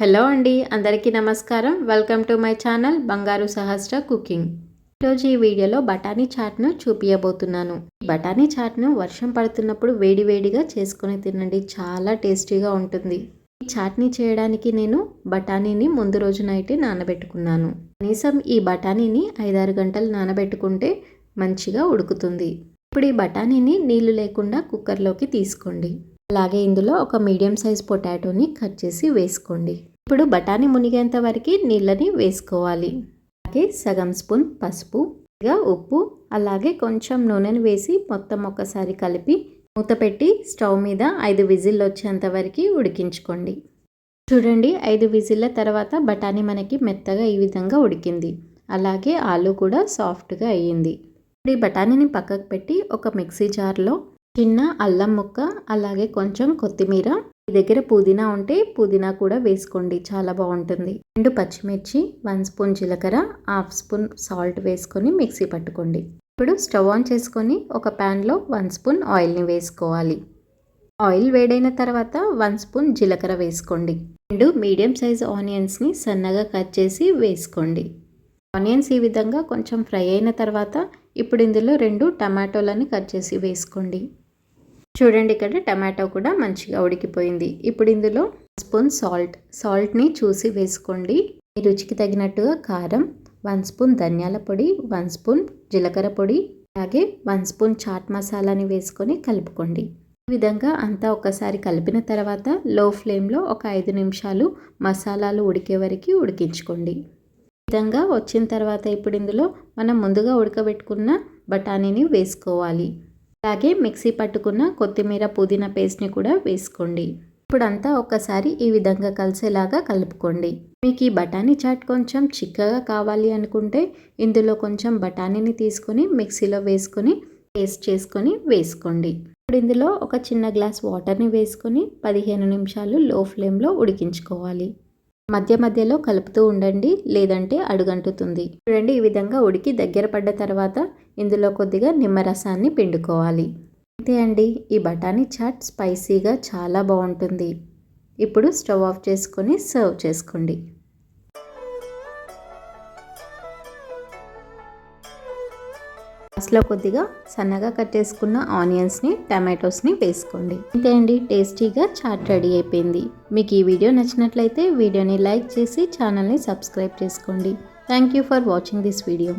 Hello అండి అందరికీ నమస్కారం. వెల్కమ్ టు మై ఛానల్ బంగారు సహస్ర కుకింగ్. ఈరోజు ఈ వీడియోలో బఠానీ చాట్ను చూపించబోతున్నాను బఠానీ చాట్ను వర్షం పడుతున్నప్పుడు వేడివేడిగా చేసుకొని తినండి చాలా టేస్టీగా ఉంటుంది. ఈ చాట్ని చేయడానికి నేను బఠానీని ముందు రోజు నైట్ నానబెట్టుకున్నాను. కనీసం ఈ బఠానీని ఐదారు గంటలు నానబెట్టుకుంటే మంచిగా ఉడుకుతుంది. ఇప్పుడు ఈ బఠానీని నీళ్ళు లేకుండా కుక్కర్లోకి తీసుకోండి. అలాగే ఇందులో ఒక మీడియం సైజ్ పొటాటోని కట్ చేసి వేసుకోండి. ఇప్పుడు బఠానీ మునిగేంత వరకు నీళ్ళని వేసుకోవాలి. అలాగే సగం స్పూన్ పసుపు ఉప్పు అలాగే కొంచెం నూనెను వేసి మొత్తం ఒకసారి కలిపి మూత పెట్టి స్టవ్ మీద ఐదు విజిల్లు వచ్చేంత వరకు ఉడికించుకోండి. చూడండి ఐదు విజిల్ల తర్వాత బఠానీ మనకి మెత్తగా ఈ విధంగా ఉడికింది. అలాగే ఆలు కూడా సాఫ్ట్గా అయ్యింది. ఇప్పుడు ఈ బఠానీని పక్కకు పెట్టి ఒక మిక్సీ జార్లో చిన్న అల్లం ముక్క అలాగే కొంచెం కొత్తిమీర. మీ దగ్గర పుదీనా ఉంటే పుదీనా కూడా వేసుకోండి చాలా బాగుంటుంది. రెండు పచ్చిమిర్చి వన్ స్పూన్ జీలకర్ర హాఫ్ స్పూన్ సాల్ట్ వేసుకొని మిక్సీ పట్టుకోండి. ఇప్పుడు స్టవ్ ఆన్ చేసుకొని ఒక ప్యాన్లో వన్ స్పూన్ ఆయిల్ని వేసుకోవాలి. ఆయిల్ వేడైన తర్వాత వన్ స్పూన్ జీలకర్ర వేసుకోండి. రెండు మీడియం సైజ్ ఆనియన్స్ని సన్నగా కట్ చేసి వేసుకోండి. ఆనియన్స్ ఈ విధంగా కొంచెం ఫ్రై అయిన తర్వాత ఇప్పుడు ఇందులో రెండు టమాటోలని కట్ చేసి వేసుకోండి. చూడండి ఇక్కడ టమాటో కూడా మంచిగా ఉడికిపోయింది. ఇప్పుడు ఇందులో స్పూన్ సాల్ట్. సాల్ట్ని చూసి వేసుకోండి. మీ రుచికి తగినట్టుగా కారం వన్ స్పూన్ ధనియాల పొడి వన్ స్పూన్ జీలకర్ర పొడి అలాగే వన్ స్పూన్ చాట్ మసాలాని వేసుకొని కలుపుకోండి. ఈ విధంగా అంతా ఒకసారి కలిపిన తర్వాత లో ఫ్లేమ్లో ఒక ఐదు నిమిషాలు మసాలాలు ఉడికే వరకు ఉడికించుకోండి. ఈ విధంగా వచ్చిన తర్వాత ఇప్పుడు ఇందులో మనం ముందుగా ఉడకబెట్టుకున్న బఠానీని వేసుకోవాలి. అలాగే మిక్సీ పట్టుకున్న కొత్తిమీర పుదీనా పేస్ట్ని కూడా వేసుకోండి. ఇప్పుడంతా ఒక్కసారి ఈ విధంగా కలిసేలాగా కలుపుకోండి. మీకు ఈ బఠానీ చాట్ కొంచెం చిక్కగా కావాలి అనుకుంటే ఇందులో కొంచెం బఠానీని తీసుకొని మిక్సీలో వేసుకొని పేస్ట్ చేసుకొని వేసుకోండి. ఇప్పుడు ఇందులో ఒక చిన్న గ్లాస్ వాటర్ని వేసుకొని పదిహేను నిమిషాలు లో ఫ్లేమ్లో ఉడికించుకోవాలి. మధ్య మధ్యలో కలుపుతూ ఉండండి లేదంటే అడుగంటుతుంది. చూడండి ఈ విధంగా ఉడికి దగ్గర పడ్డ తర్వాత ఇందులో కొద్దిగా నిమ్మరసాన్ని పిండుకోవాలి. అంతే అండి. ఈ బఠానీ చాట్ స్పైసీగా చాలా బాగుంటుంది. ఇప్పుడు స్టవ్ ఆఫ్ చేసుకొని సర్వ్ చేసుకోండి. లాస్ట్లో కొద్దిగా సన్నగా కట్ చేసుకున్న ఆనియన్స్ని టమాటోస్ని వేసుకోండి. అంతే అండి. టేస్టీగా చాట్ రెడీ అయిపోయింది. మీకు ఈ వీడియో నచ్చినట్లయితే వీడియోని లైక్ చేసి ఛానల్ని సబ్స్క్రైబ్ చేసుకోండి. Thank you for watching this video.